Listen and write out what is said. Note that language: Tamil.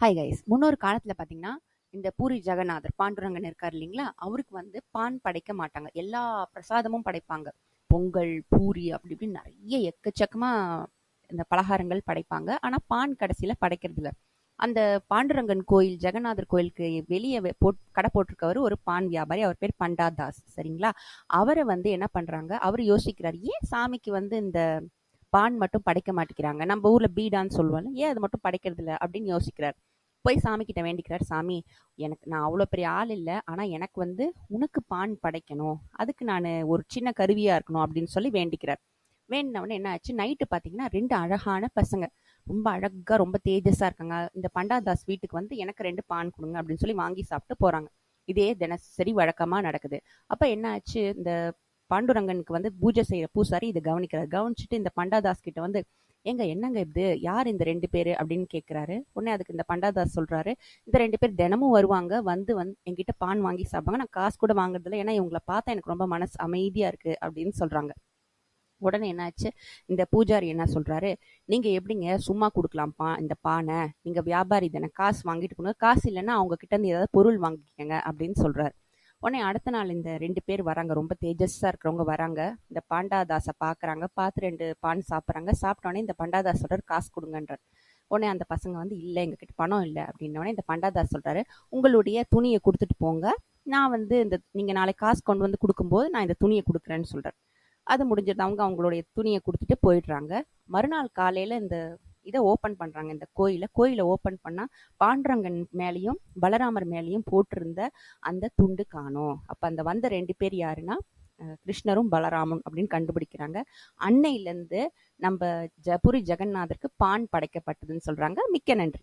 ஹாய் கைஸ் முன்னொரு காலத்தில் பார்த்தீங்கன்னா இந்த பூரி ஜெகநாதர் பாண்டுரங்கன் இருக்கார் இல்லைங்களா? அவருக்கு வந்து பான் படைக்க மாட்டாங்க. எல்லா பிரசாதமும் படைப்பாங்க. பொங்கல் பூரி அப்படி இப்படி நிறைய எக்கச்சக்கமாக இந்த பலகாரங்கள் படைப்பாங்க. ஆனால் பான் கடைசியில் படைக்கிறதில்ல அந்த பாண்டுரங்கன் கோயில் ஜெகநாதர் கோயிலுக்கு வெளியே போட் கடை போட்டிருக்கவர் ஒரு பான் வியாபாரி. அவர் பேர் பண்டாதாஸ். சரிங்களா? அவரை வந்து என்ன பண்ணுறாங்க அவர் யோசிக்கிறார் ஏன் சாமிக்கு வந்து இந்த பான் மட்டும் படைக்க மாட்டேங்கிறாங்க? நம்ம ஊரில் பீடான்னு சொல்லுவாங்க ஏன் அது மட்டும் படைக்கிறது இல்லை? அப்படின்னு யோசிக்கிறார். போய் சாமி கிட்ட வேண்டிக்கிறார் சாமி எனக்கு நான் அவ்வளோ பெரிய ஆள் இல்லை. ஆனால் எனக்கு வந்து உனக்கு பான் படைக்கணும். அதுக்கு நான் ஒரு சின்ன கருவியாக இருக்கணும் அப்படின்னு சொல்லி வேண்டிக்கிறார். வேண்டினவொடனே என்ன ஆச்சு? நைட்டு பார்த்தீங்கன்னா ரெண்டு அழகான பசங்க. ரொம்ப அழகாக ரொம்ப தேஜஸாக இருக்காங்க. இந்த பண்டாதாஸ் வீட்டுக்கு வந்து எனக்கு ரெண்டு பான் கொடுங்க அப்படின்னு சொல்லி வாங்கி சாப்பிட்டு போகிறாங்க இதே தினசரி வழக்கமாக நடக்குது. அப்போ என்ன ஆச்சு? இந்த பாண்டுரங்கனுக்கு வந்து பூஜை செய்கிற பூசாரி இதை கவனிக்கிறார். கவனிச்சுட்டு இந்த பண்டாதாஸ் கிட்ட வந்து ஏங்க என்னங்க இது? யார் இந்த ரெண்டு பேரு அப்படின்னு கேட்கிறாரு உடனே அதுக்கு இந்த பண்டாதாஸ் சொல்றாரு இந்த ரெண்டு பேர் தினமும் வருவாங்க வந்து வந்து என்கிட்ட பான் வாங்கி சாப்பிடுவாங்க. நான் காசு கூட வாங்குறதில்ல. ஏன்னா இவங்களை பார்த்தா எனக்கு ரொம்ப மனசு அமைதியா இருக்கு அப்படின்னு சொல்றாங்க. உடனே என்னாச்சு? இந்த பூஜாரி என்ன சொல்றாரு? நீங்க எப்படிங்க சும்மா கொடுக்கலாம்ப்பா இந்த பானை? நீங்க வியாபாரி தானே காசு வாங்கிட்டு கொடுங்க காசு இல்லைன்னா அவங்க கிட்ட இருந்து ஏதாவது பொருள் வாங்கிக்கங்க அப்படின்னு சொல்றாரு. உடனே அடுத்த நாள் இந்த ரெண்டு பேர் வராங்க. ரொம்ப தேஜஸ்ஸாக இருக்கிறவங்க வராங்க. இந்த பாண்டாதாஸை பார்க்குறாங்க பார்த்து ரெண்டு பான் சாப்பிட்றாங்க. சாப்பிட்டோடனே இந்த பண்டாதாஸ் சொல்கிறார் காசு கொடுங்கன்றார். உடனே அந்த பசங்க வந்து இல்லை எங்ககிட்ட பணம் இல்லை. அப்படின்னோடனே இந்த பண்டாதாஸ் சொல்கிறாரு உங்களுடைய துணியை கொடுத்துட்டு போங்க. நான் வந்து இந்த நீங்கள் நாளைக்கு காசு கொண்டு வந்து கொடுக்கும்போது நான் இந்த துணியை கொடுக்குறேன்னு சொல்கிறேன் அது முடிஞ்சது அவங்க அவங்களுடைய துணியை கொடுத்துட்டு போயிடுறாங்க. மறுநாள் காலையில் இந்த இதை ஓப்பன் பண்ணுறாங்க இந்த கோயிலை. கோயிலை ஓப்பன் பண்ணால் பாண்டுரங்கன் மேலேயும் பலராமர் மேலேயும் போட்டிருந்த அந்த துண்டு காணும். அப்போ அந்த வந்த ரெண்டு பேர் யாருன்னா கிருஷ்ணரும் பலராமன் அப்படின்னு கண்டுபிடிக்கிறாங்க. அன்னையிலேருந்து நம்ம ஜபுரி ஜெகநாதருக்கு பான் படைக்கப்பட்டதுன்னு சொல்கிறாங்க மிக்க நன்றி.